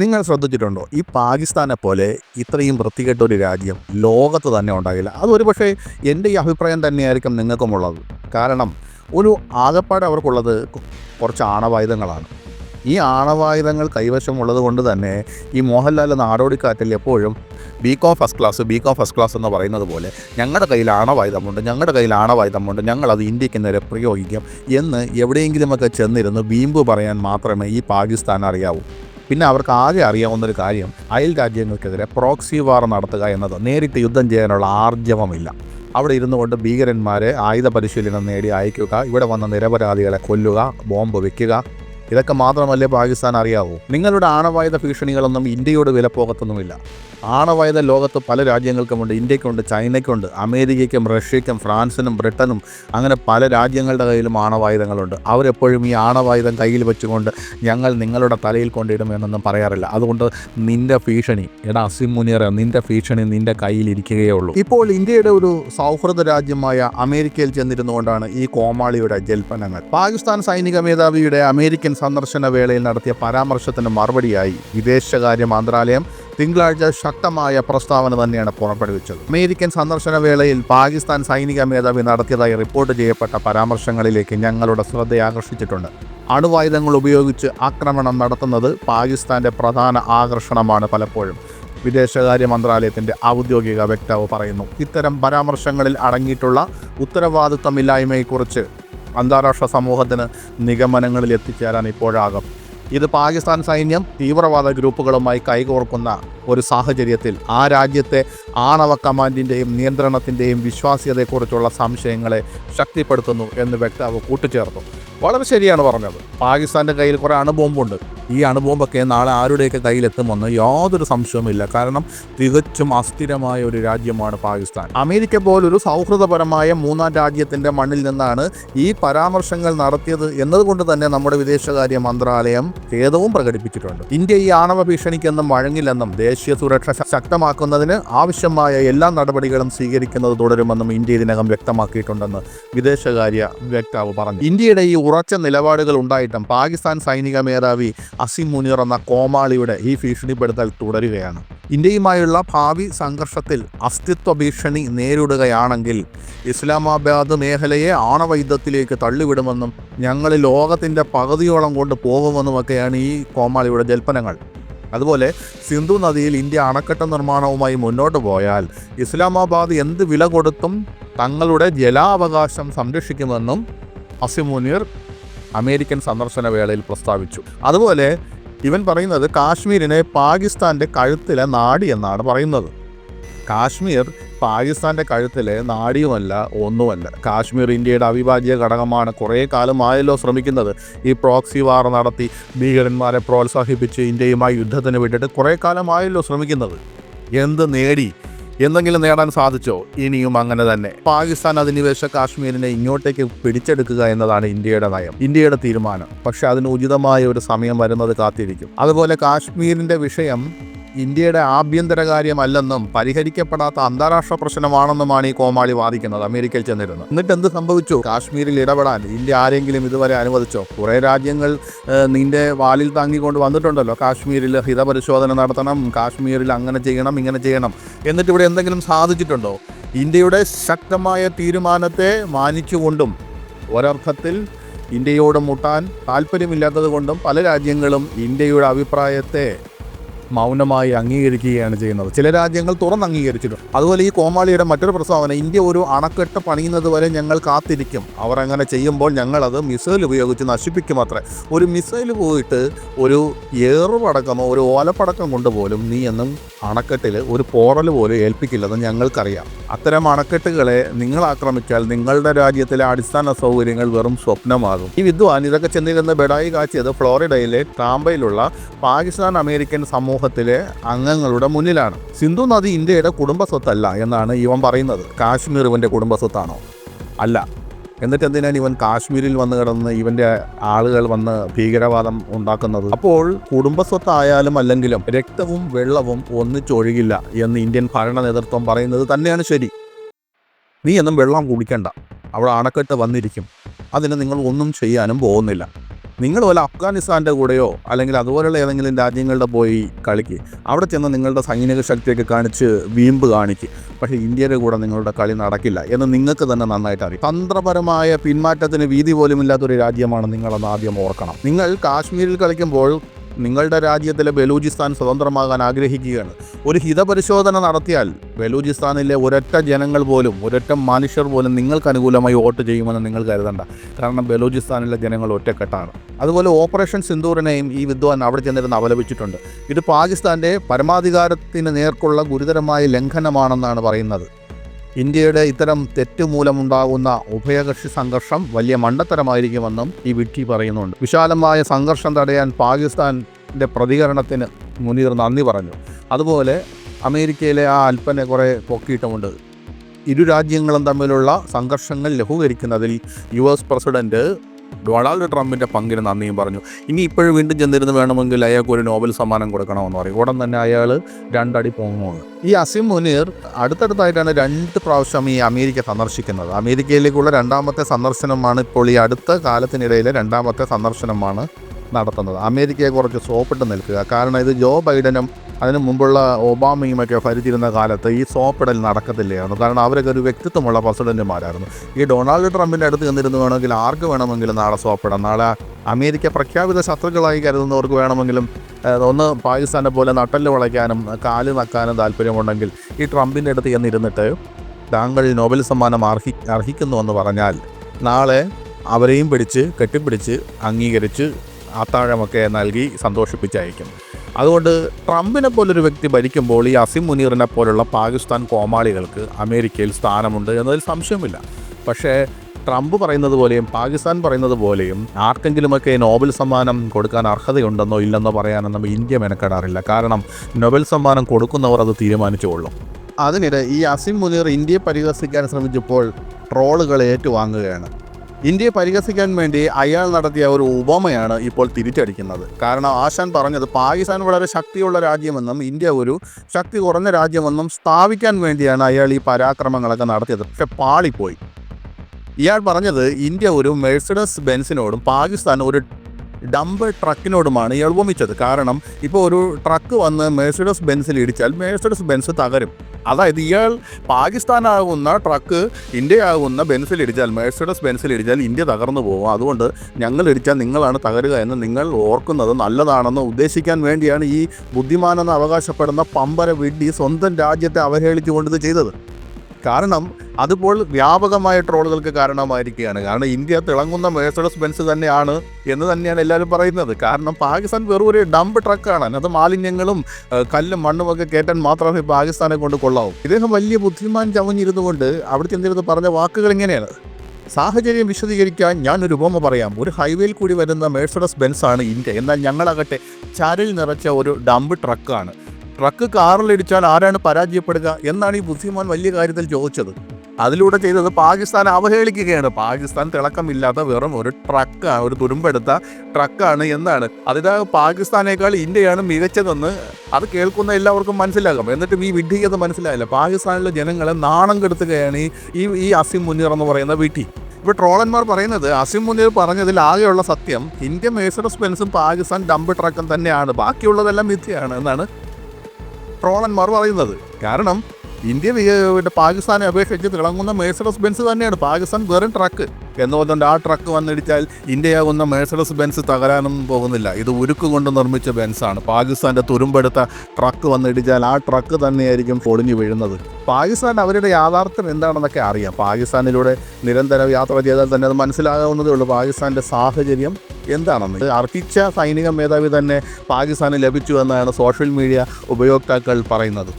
നിങ്ങൾ ശ്രദ്ധിച്ചിട്ടുണ്ടോ? ഈ പാകിസ്ഥാനെ പോലെ ഇത്രയും വൃത്തികെട്ട ഒരു രാജ്യം ലോകത്ത് തന്നെ ഉണ്ടാകില്ല. അതൊരു പക്ഷേ എന്റെ ഈ അഭിപ്രായം തന്നെയായിരിക്കും നിങ്ങൾക്കുമുള്ളത്. കാരണം ഒരു ആകപ്പാട് അവർക്കുള്ളത് കുറച്ച് ആണവായുധങ്ങളാണ്. ഈ ആണവായുധങ്ങൾ കൈവശമുള്ളത് കൊണ്ട് തന്നെ ഈ മോഹൻലാൽ നാടോടിക്കാറ്റിൽ എപ്പോഴും BCom first class BCom first class എന്ന് പറയുന്നത് പോലെ ഞങ്ങളുടെ കയ്യിൽ ആണവായുധമുണ്ട് ഞങ്ങളുടെ കയ്യിൽ ആണവായുധമുണ്ട് ഞങ്ങളത് ഇന്ത്യയ്ക്ക് നേരെ പ്രയോഗിക്കും എന്ന് എവിടെയെങ്കിലുമൊക്കെ ചെന്നിരുന്ന് വീമ്പ് പറയാൻ മാത്രമേ ഈ പാകിസ്ഥാൻ അറിയാവൂ. പിന്നെ അവർക്ക് ആകെ അറിയാവുന്നൊരു കാര്യം അയൽ രാജ്യങ്ങൾക്കെതിരെ പ്രോക്സി വാർ നടത്തുക എന്നത് നേരിട്ട് യുദ്ധം ചെയ്യാനുള്ള ആർജവമില്ല. അവിടെ ഇരുന്നു കൊണ്ട് ഭീകരന്മാരെ ആയുധ പരിശീലനം നേടി അയക്കുക ഇവിടെ വന്ന നിരപരാധികളെ കൊല്ലുക ബോംബ് വെക്കുക ഇതൊക്കെ മാത്രമല്ലേ പാകിസ്ഥാൻ അറിയാവൂ? നിങ്ങളുടെ ആണവായുധ ഭീഷണികളൊന്നും ഇന്ത്യയോട് വിലപ്പോകത്തൊന്നുമില്ല ആണവായുധ ലോകത്ത് പല രാജ്യങ്ങൾക്കുമുണ്ട്. ഇന്ത്യക്കുണ്ട് ചൈനയ്ക്കുണ്ട് അമേരിക്കയ്ക്കും റഷ്യയ്ക്കും ഫ്രാൻസിനും ബ്രിട്ടനും അങ്ങനെ പല രാജ്യങ്ങളുടെ കയ്യിലും ആണവായുധങ്ങളുണ്ട്. അവരെപ്പോഴും ഈ ആണവായുധം കയ്യിൽ വെച്ചുകൊണ്ട് ഞങ്ങൾ നിങ്ങളുടെ തലയിൽ കൊണ്ടിടും എന്നൊന്നും പറയാറില്ല. അതുകൊണ്ട് നിന്റെ ഭീഷണി എടാ അസിം മുനീർ നിന്റെ ഭീഷണി നിന്റെ കയ്യിൽ ഇരിക്കുകയേ ഉള്ളൂ. ഇപ്പോൾ ഇന്ത്യയുടെ ഒരു സൗഹൃദ രാജ്യമായ അമേരിക്കയിൽ ചെന്നിരുന്നുകൊണ്ടാണ് ഈ കോമാളിയുടെ ജൽപ്പനങ്ങൾ. പാകിസ്ഥാൻ സൈനിക മേധാവിയുടെ അമേരിക്കൻ സന്ദർശന വേളയിൽ നടത്തിയ പരാമർശത്തിന് മറുപടിയായി വിദേശകാര്യ മന്ത്രാലയം തിങ്കളാഴ്ച ശക്തമായ പ്രസ്താവന തന്നെയാണ് പുറപ്പെടുവിച്ചത്. അമേരിക്കൻ സന്ദർശന വേളയിൽ പാകിസ്ഥാൻ സൈനിക മേധാവി നടത്തിയതായി റിപ്പോർട്ട് ചെയ്യപ്പെട്ട പരാമർശങ്ങളിലേക്ക് ഞങ്ങളുടെ ശ്രദ്ധ ആകർഷിച്ചിട്ടുണ്ട്. അണുവായുധങ്ങൾ ഉപയോഗിച്ച് ആക്രമണം നടത്തുന്നത് പാകിസ്ഥാന്റെ പ്രധാന ആകർഷണമാണ് പലപ്പോഴും. വിദേശകാര്യ മന്ത്രാലയത്തിന്റെ ഔദ്യോഗിക വക്താവ് പറയുന്നു. ഇത്തരം പരാമർശങ്ങളിൽ അടങ്ങിയിട്ടുള്ള ഉത്തരവാദിത്തമില്ലായ്മയെക്കുറിച്ച് അന്താരാഷ്ട്ര സമൂഹത്തിന് നിഗമനങ്ങളിൽ എത്തിച്ചേരാൻ ഇപ്പോഴാകും. ഇത് പാകിസ്ഥാൻ സൈന്യം തീവ്രവാദ ഗ്രൂപ്പുകളുമായി കൈകോർക്കുന്ന ഒരു സാഹചര്യത്തിൽ ആ രാജ്യത്തെ ആണവ കമാൻഡിന്റെയും നിയന്ത്രണത്തിന്റെയും വിശ്വാസ്യതയെക്കുറിച്ചുള്ള സംശയങ്ങളെ ശക്തിപ്പെടുത്തുന്നു എന്ന് വ്യക്താവ് കൂട്ടിച്ചേർത്തു. വളരെ ശരിയാണ് പറഞ്ഞത്. പാകിസ്ഥാന്റെ കയ്യിൽ കുറേ അണുബോംബുണ്ട്. ഈ അണുബോംബൊക്കെ നാളെ ആരുടെയൊക്കെ കയ്യിലെത്തുമെന്ന് യാതൊരു സംശയവുമില്ല. കാരണം തികച്ചും അസ്ഥിരമായ ഒരു രാജ്യമാണ് പാകിസ്ഥാൻ. അമേരിക്ക പോലൊരു സൗഹൃദപരമായ മൂന്നാം രാജ്യത്തിന്റെ മണ്ണിൽ നിന്നാണ് ഈ പരാമർശങ്ങൾ നടത്തിയത് എന്നതുകൊണ്ട് തന്നെ നമ്മുടെ വിദേശകാര്യ മന്ത്രാലയം ഖേദവും പ്രകടിപ്പിച്ചിട്ടുണ്ട്. ഇന്ത്യ ഈ ആണവ ഭീഷണിക്കൊന്നും വഴങ്ങില്ലെന്നും ദേശീയ സുരക്ഷ ശക്തമാക്കുന്നതിന് ആവശ്യമായ എല്ലാ നടപടികളും സ്വീകരിക്കുന്നത് തുടരുമെന്നും ഇന്ത്യ ഇതിനകം വ്യക്തമാക്കിയിട്ടുണ്ടെന്ന് വിദേശകാര്യ വക്താവ് പറഞ്ഞു. ഇന്ത്യയുടെ ഈ ഉറച്ച നിലപാടുകൾ ഉണ്ടായിട്ടും പാകിസ്ഥാൻ സൈനിക മേധാവി അസിം മുനീർ എന്ന കോമാളിയുടെ ഈ ഭീഷണിപ്പെടുത്തൽ തുടരുകയാണ്. ഇന്ത്യയുമായുള്ള ഭാവി സംഘർഷത്തിൽ അസ്തിത്വ ഭീഷണി നേരിടുകയാണെങ്കിൽ ഇസ്ലാമാബാദ് മേഖലയെ ആണവൈദ്യത്തിലേക്ക് തള്ളിവിടുമെന്നും ഞങ്ങൾ ലോകത്തിന്റെ പകുതിയോളം കൊണ്ട് പോകുമെന്നുമൊക്കെയാണ് ഈ കോമാളിയുടെ ജൽപ്പനങ്ങൾ. അതുപോലെ സിന്ധു നദിയിൽ ഇന്ത്യ അണക്കെട്ട് നിർമ്മാണവുമായി മുന്നോട്ട് പോയാൽ ഇസ്ലാമാബാദ് എന്ത് വില കൊടുത്തും തങ്ങളുടെ ജലാവകാശം സംരക്ഷിക്കുമെന്നും അസിമുനീർ അമേരിക്കൻ സന്ദർശന വേളയിൽ പ്രസ്താവിച്ചു. അതുപോലെ ഇവൻ പറയുന്നത് കാശ്മീരിനെ പാകിസ്ഥാന്റെ കഴുത്തിലെ നാടി എന്നാണ് പറയുന്നത്. കാശ്മീർ പാകിസ്ഥാന്റെ കഴുത്തിലെ നാടിയുമല്ല ഒന്നുമല്ല. കാശ്മീർ ഇന്ത്യയുടെ അവിഭാജ്യ ഘടകമാണ്. കുറേ കാലമായല്ലോ ശ്രമിക്കുന്നത്. ഈ പ്രോക്സി വാർ നടത്തി ഭീകരന്മാരെ പ്രോത്സാഹിപ്പിച്ച് ഇന്ത്യയുമായി യുദ്ധത്തിന് വിട്ടിട്ട് കുറേ കാലമായല്ലോ ശ്രമിക്കുന്നത്. എന്ത് നേടി? എന്തെങ്കിലും നേടാൻ സാധിച്ചോ? ഇനിയും അങ്ങനെ തന്നെ. പാകിസ്ഥാൻ അധിനിവേശ കാശ്മീരിനെ ഇങ്ങോട്ടേക്ക് പിടിച്ചെടുക്കുക എന്നതാണ് ഇന്ത്യയുടെ നയം ഇന്ത്യയുടെ തീരുമാനം. പക്ഷെ അതിന് ഉചിതമായ ഒരു സമയം വരുന്നത് കാത്തിരിക്കും. അതുപോലെ കാശ്മീരിന്റെ വിഷയം ഇന്ത്യയുടെ ആഭ്യന്തര കാര്യമല്ലെന്നും പരിഹരിക്കപ്പെടാത്ത അന്താരാഷ്ട്ര പ്രശ്നമാണെന്നുമാണ് ഈ കോമാളി വാദിക്കുന്നത് അമേരിക്കയിൽ ചെന്നിരുന്നത് എന്നിട്ട് എന്ത് സംഭവിച്ചു? കാശ്മീരിൽ ഇടപെടാൻ ഇന്ത്യ ആരെങ്കിലും ഇതുവരെ അനുവദിച്ചോ? കുറേ രാജ്യങ്ങൾ നിന്റെ വാലിൽ താങ്ങിക്കൊണ്ട് വന്നിട്ടുണ്ടല്ലോ. കാശ്മീരിൽ ഹിതപരിശോധന നടത്തണം കാശ്മീരിൽ അങ്ങനെ ചെയ്യണം ഇങ്ങനെ ചെയ്യണം. എന്നിട്ട് ഇവിടെ എന്തെങ്കിലും സാധിച്ചിട്ടുണ്ടോ? ഇന്ത്യയുടെ ശക്തമായ തീരുമാനത്തെ മാനിച്ചുകൊണ്ടും ഒരർത്ഥത്തിൽ ഇന്ത്യയോട് മുട്ടാൻ താല്പര്യമില്ലാത്തത് കൊണ്ടും പല രാജ്യങ്ങളും ഇന്ത്യയുടെ അഭിപ്രായത്തെ മൗനമായി അംഗീകരിക്കുകയാണ് ചെയ്യുന്നത്. ചില രാജ്യങ്ങൾ തുറന്ന് അംഗീകരിച്ചിട്ടുണ്ട്. അതുപോലെ ഈ കോമാളിയുടെ മറ്റൊരു പ്രസ്താവന ഇന്ത്യ ഒരു അണക്കെട്ട് പണിയുന്നത് വരെ ഞങ്ങൾ കാത്തിരിക്കും. അവർ അങ്ങനെ ചെയ്യുമ്പോൾ ഞങ്ങളത് മിസൈൽ ഉപയോഗിച്ച് നശിപ്പിക്കും മാത്രമേ ഒരു മിസൈൽ പോയിട്ട് ഒരു ഏറുപടക്കമോ ഒരു ഓലപ്പടക്കം കൊണ്ട് പോലും നീ എന്നും അണക്കെട്ടിൽ ഒരു പോറൽ പോലും ഏൽപ്പിക്കില്ലെന്ന് ഞങ്ങൾക്കറിയാം. അത്തരം അണക്കെട്ടുകളെ നിങ്ങൾ ആക്രമിച്ചാൽ നിങ്ങളുടെ രാജ്യത്തിലെ അടിസ്ഥാന സൗകര്യങ്ങൾ വെറും സ്വപ്നമാകും. ഈ വിദ്വാൻ ഇതൊക്കെ ചെന്നിരുന്ന ബെഡായി കാച്ചിയത് ഫ്ലോറിഡയിലെ ടാമ്പയിലുള്ള പാകിസ്ഥാൻ അമേരിക്കൻ സമൂഹത്തിലെ അംഗങ്ങളുടെ മുന്നിലാണ്. സിന്ധു നദി ഇന്ത്യയുടെ കുടുംബ സ്വത്തല്ല എന്നാണ് ഇവൻ പറയുന്നത്. കാശ്മീർ ഇവന്റെ കുടുംബ സ്വത്താണോ അല്ല. എന്നിട്ട് എന്തിനാണ് ഇവൻ കാശ്മീരിൽ വന്ന് കിടന്ന് ഇവന്റെ ആളുകൾ വന്ന് ഭീകരവാദം ഉണ്ടാക്കുന്നത്? അപ്പോൾ കുടുംബസ്വത്തായാലും അല്ലെങ്കിലും രക്തവും വെള്ളവും ഒന്നിച്ചൊഴുകില്ല എന്ന് ഇന്ത്യൻ ഭരണ നേതൃത്വം പറയുന്നത് തന്നെയാണ് ശരി. നീ എന്നും വെള്ളം കുടിക്കണ്ട. അവിടെ അണക്കെട്ട് വന്നിരിക്കും. അതിന് നിങ്ങൾ ഒന്നും ചെയ്യാനും പോകുന്നില്ല. നിങ്ങൾ പോലെ അഫ്ഗാനിസ്ഥാന്റെ കൂടെയോ അല്ലെങ്കിൽ അതുപോലെയുള്ള ഏതെങ്കിലും രാജ്യങ്ങളുടെ പോയി കളിക്ക്. അവിടെ ചെന്ന് നിങ്ങളുടെ സൈനിക ശക്തിയൊക്കെ കാണിച്ച് വീമ്പ് കാണിക്ക്. പക്ഷേ ഇന്ത്യയുടെ കൂടെ നിങ്ങളുടെ കളി നടക്കില്ല എന്ന് നിങ്ങൾക്ക് തന്നെ നന്നായിട്ട് അറിയാം. തന്ത്രപരമായ പിന്മാറ്റത്തിന് വീതി പോലും ഇല്ലാത്തൊരു രാജ്യമാണ് നിങ്ങളെന്ന് ആദ്യം ഓർക്കണം. നിങ്ങൾ കാശ്മീരിൽ കളിക്കുമ്പോൾ നിങ്ങളുടെ രാജ്യത്തിലെ ബലൂചിസ്ഥാൻ സ്വതന്ത്രമാകാൻ ആഗ്രഹിക്കുകയാണ്. ഒരു ഹിതപരിശോധന നടത്തിയാൽ ബലൂചിസ്ഥാനിലെ ഒരൊറ്റ ജനങ്ങൾ പോലും ഒരൊറ്റ മനുഷ്യർ പോലും നിങ്ങൾക്ക് അനുകൂലമായി വോട്ട് ചെയ്യുമെന്ന് നിങ്ങൾ കരുതണ്ട. കാരണം ബലൂചിസ്ഥാനിലെ ജനങ്ങൾ ഒറ്റക്കെട്ടാണ്. അതുപോലെ ഓപ്പറേഷൻ സിന്ദൂറിനെയും ഈ വിദ്വാൻ അവിടെ ചെന്നിരുന്ന് അപലപിച്ചിട്ടുണ്ട്. ഇത് പാകിസ്ഥാന്റെ പരമാധികാരത്തിന് നേർക്കുള്ള ഗുരുതരമായ ലംഘനമാണെന്നാണ് പറയുന്നത്. ഇന്ത്യയുടെ ഇത്തരം തെറ്റ് മൂലമുണ്ടാകുന്ന ഉഭയകക്ഷി സംഘർഷം വലിയ മണ്ടത്തരമായിരിക്കുമെന്നും ഈ വിട്ടി പറയുന്നുണ്ട്. വിശാലമായ സംഘർഷം തടയാൻ പാകിസ്ഥാന്റെ പ്രതികരണത്തിന് മുനീർ നന്ദി പറഞ്ഞു. അതുപോലെ അമേരിക്കയിലെ ആ അൽപ്പനെ കുറേ പൊക്കിയിട്ടുമുണ്ട്. ഇരു രാജ്യങ്ങളും തമ്മിലുള്ള സംഘർഷങ്ങൾ ലഘൂകരിക്കുന്നതിൽ യു എസ് പ്രസിഡന്റ് ഡൊണാൾഡ് ട്രംപിന്റെ പങ്കിന് നന്ദിയും പറഞ്ഞു. ഇനി ഇപ്പോഴും വീണ്ടും ചെന്നിരുന്ന് വേണമെങ്കിൽ അയാൾക്ക് ഒരു നോബൽ സമ്മാനം കൊടുക്കണമെന്ന് പറയും. ഉടൻ തന്നെ അയാൾ രണ്ടടി പൊങ്ങുമെന്ന് ഈ അസിം മുനീർ അടുത്തടുത്തായിട്ടാണ് രണ്ട് പ്രാവശ്യം ഈ അമേരിക്ക സന്ദർശിക്കുന്നത്. അമേരിക്കയിലേക്കുള്ള രണ്ടാമത്തെ സന്ദർശനമാണ് ഇപ്പോൾ ഈ അടുത്ത കാലത്തിനിടയിലെ രണ്ടാമത്തെ സന്ദർശനമാണ് നടത്തുന്നത്. അമേരിക്കയെ കുറച്ച് സോപ്പിട്ട് നിൽക്കുക. കാരണം ഇത് ജോ ബൈഡനും അതിനു മുമ്പുള്ള ഒബാമയുമൊക്കെ ഭരിച്ചിരുന്ന കാലത്ത് ഈ സോപ്പിടൽ നടക്കത്തില്ലായിരുന്നു. കാരണം അവരൊക്കെ ഒരു വ്യക്തിത്വമുള്ള പ്രസിഡന്റുമാരായിരുന്നു. ഈ ഡൊണാൾഡ് ട്രംപിന്റെ അടുത്ത് ചെന്നിരുന്നു വേണമെങ്കിൽ ആർക്ക് വേണമെങ്കിലും നാളെ സോപ്പിടാം. നാളെ അമേരിക്ക പ്രഖ്യാപിത ശത്രുക്കളായി കരുതുന്നവർക്ക് വേണമെങ്കിലും ഒന്ന് പാകിസ്ഥാനെ പോലെ നട്ടൽ വളയ്ക്കാനും കാൽ നക്കാനും താല്പര്യമുണ്ടെങ്കിൽ ഈ ട്രംപിന്റെ അടുത്ത് ചെന്നിരുന്നിട്ട് താങ്കൾ നോബൽ സമ്മാനം അർഹി അർഹിക്കുന്നുവെന്ന് പറഞ്ഞാൽ നാളെ അവരെയും പിടിച്ച് കെട്ടിപ്പിടിച്ച് അംഗീകരിച്ച് അത്താഴമൊക്കെ നൽകി സന്തോഷിപ്പിച്ചയക്കും. അതുകൊണ്ട് ട്രംപിനെ പോലൊരു വ്യക്തി ഭരിക്കുമ്പോൾ ഈ അസിം മുനീറിനെ പോലുള്ള പാകിസ്ഥാൻ കോമാളികൾക്ക് അമേരിക്കയിൽ സ്ഥാനമുണ്ട് എന്നതിൽ സംശയമില്ല. പക്ഷേ ട്രംപ് പറയുന്നത് പോലെയും പാകിസ്ഥാൻ പറയുന്നത് പോലെയും ആർക്കെങ്കിലുമൊക്കെ നോബൽ സമ്മാനം കൊടുക്കാൻ അർഹതയുണ്ടെന്നോ ഇല്ലെന്നോ പറയാനൊന്നും ഇന്ത്യ മെനക്കെടാറില്ല. കാരണം നോബൽ സമ്മാനം കൊടുക്കുന്നവർ അത് തീരുമാനിച്ചുകൊള്ളും അതിനിടെ ഈ അസിം മുനീർ ഇന്ത്യയെ പരിഹസിക്കാൻ ശ്രമിച്ചപ്പോൾ ട്രോളുകൾ ഏറ്റുവാങ്ങുകയാണ്. ഇന്ത്യയെ പരിഹസിക്കാൻ വേണ്ടി അയാൾ നടത്തിയ ഒരു ഉപമയാണ് ഇപ്പോൾ തിരിച്ചടിക്കുന്നത്. കാരണം ആശാൻ പറഞ്ഞത് പാകിസ്ഥാൻ വളരെ ശക്തിയുള്ള രാജ്യമെന്നും ഇന്ത്യ ഒരു ശക്തി കുറഞ്ഞ രാജ്യമെന്നും സ്ഥാപിക്കാൻ വേണ്ടിയാണ് അയാൾ ഈ പരാക്രമങ്ങളൊക്കെ നടത്തിയത്. പക്ഷെ പാളിപ്പോയി. ഇയാൾ പറഞ്ഞത് ഇന്ത്യ ഒരു മെഴ്സിഡസ് ബെൻസിനോടും പാകിസ്ഥാൻ ഒരു ഡംബ് ട്രക്കിനോടുമാണ് ഇയാൾ ഉപമിച്ചത് കാരണം ഇപ്പോൾ ഒരു ട്രക്ക് വന്ന് മേഴ്സിഡസ് ബെൻസിൽ ഇടിച്ചാൽ മേഴ്സിഡസ് ബെൻസ് തകരും. അതായത് ഇയാൾ പാകിസ്ഥാനാകുന്ന ട്രക്ക് ഇന്ത്യയാകുന്ന ബെൻസിൽ ഇടിച്ചാൽ മേഴ്സിഡസ് ബെൻസിൽ ഇടിച്ചാൽ ഇന്ത്യ തകർന്നു പോകും. അതുകൊണ്ട് ഞങ്ങൾ ഇടിച്ചാൽ നിങ്ങളാണ് തകരുക എന്ന് നിങ്ങൾ ഓർക്കുന്നത് നല്ലതാണെന്ന് ഉദ്ദേശിക്കാൻ വേണ്ടിയാണ് ഈ ബുദ്ധിമാനെന്ന് അവകാശപ്പെടുന്ന പമ്പര വിഡ്ഢി സ്വന്തം രാജ്യത്തെ അവഹേളിച്ചുകൊണ്ട് ഇത് ചെയ്തത്. കാരണം അതിപ്പോൾ വ്യാപകമായ ട്രോളുകൾക്ക് കാരണമായിരിക്കുകയാണ്. കാരണം ഇന്ത്യ തിളങ്ങുന്ന മേഴ്സഡസ് ബെൻസ് തന്നെയാണ് എന്ന് തന്നെയാണ് എല്ലാവരും പറയുന്നത്. കാരണം പാകിസ്ഥാൻ വെറും ഒരു ഡംപ് ട്രക്കാണ് അതിനകത്ത് മാലിന്യങ്ങളും കല്ലും മണ്ണും ഒക്കെ കയറ്റാൻ മാത്രമേ പാകിസ്ഥാനെ കൊണ്ട് കൊള്ളാവൂ. ഇദ്ദേഹം വലിയ ബുദ്ധിമാൻ ചവഞ്ഞിരുന്നു കൊണ്ട് അവിടുത്തെ ചെന്നിരുന്ന് പറഞ്ഞ വാക്കുകൾ ഇങ്ങനെയാണ് സാഹചര്യം വിശദീകരിക്കാൻ ഞാനൊരു ഉപമ പറയാം. ഒരു ഹൈവേയിൽ കൂടി വരുന്ന മേഴ്സഡസ് ബെൻസ് ആണ് ഇന്ത്യ. എന്നാൽ ഞങ്ങളാകട്ടെ ചരൽ നിറച്ച ഒരു ഡംപ് ട്രക്കാണ് ട്രക്ക് കാറിലിടിച്ചാൽ ആരാണ് പരാജയപ്പെടുക എന്നാണ് ഈ ബുദ്ധിമാൻ വലിയ കാര്യത്തിൽ ചോദിച്ചത്. അതിലൂടെ ചെയ്തത് പാകിസ്ഥാൻ അവഹേളിക്കുകയാണ്. പാകിസ്ഥാൻ തിളക്കമില്ലാത്ത വെറും ഒരു ട്രക്കാണ് ഒരു തുരുമ്പെടുത്ത ട്രക്കാണ് എന്നാണ്. അതിന് പാകിസ്ഥാനേക്കാൾ ഇന്ത്യയാണ് മികച്ചതെന്ന് അത് കേൾക്കുന്ന എല്ലാവർക്കും മനസ്സിലാകും. എന്നിട്ടും ഈ വിഡ്ഢിക്കത് മനസ്സിലായില്ല. പാകിസ്ഥാനിലെ ജനങ്ങളെ നാണം കെടുത്തുകയാണ് ഈ ഈ അസിം മുനീർ എന്ന് പറയുന്ന വിഡ്ഢി. ഇപ്പോൾ ട്രോളന്മാർ പറയുന്നത് അസിം മുനീർ പറഞ്ഞതിൽ ആകെയുള്ള സത്യം ഇന്ത്യ മേസർ ബെൻസും പാകിസ്ഥാൻ ഡംപ് ട്രക്കും തന്നെയാണ്. ബാക്കിയുള്ളതെല്ലാം മിഥ്യയാണ് എന്നാണ് ട്രോളന്മാർ പറയുന്നത്. കാരണം ഇന്ത്യ പിന്നെ പാകിസ്ഥാനെ അപേക്ഷിച്ച് തിളങ്ങുന്ന മേഴ്സഡസ് ബെൻസ് തന്നെയാണ്. പാകിസ്ഥാൻ വെറും ട്രക്ക് എന്നുകൊണ്ട് ആ ട്രക്ക് വന്നിടിച്ചാൽ ഇന്ത്യയാകുന്ന മേഴ്സഡസ് ബെൻസ് തകരാനൊന്നും പോകുന്നില്ല. ഇത് ഉരുക്ക് കൊണ്ട് നിർമ്മിച്ച ബെൻസാണ് പാകിസ്ഥാന്റെ തുരുമ്പെടുത്ത ട്രക്ക് വന്നിടിച്ചാൽ ആ ട്രക്ക് തന്നെയായിരിക്കും പൊളിഞ്ഞു വീഴുന്നത്. പാകിസ്ഥാൻ അവരുടെ യാഥാർത്ഥ്യം എന്താണെന്നൊക്കെ അറിയാം. പാകിസ്ഥാനിലൂടെ നിരന്തരം യാത്ര ചെയ്താൽ തന്നെ അത് മനസ്സിലാകാവുന്നതേ ഉള്ളൂ. പാകിസ്ഥാന്റെ സാഹചര്യം എന്താണെന്ന്? അർഹിച്ച സൈനിക മേധാവി തന്നെ പാകിസ്ഥാന് ലഭിച്ചു എന്നാണ് സോഷ്യൽ മീഡിയ ഉപയോക്താക്കൾ പറയുന്നത്.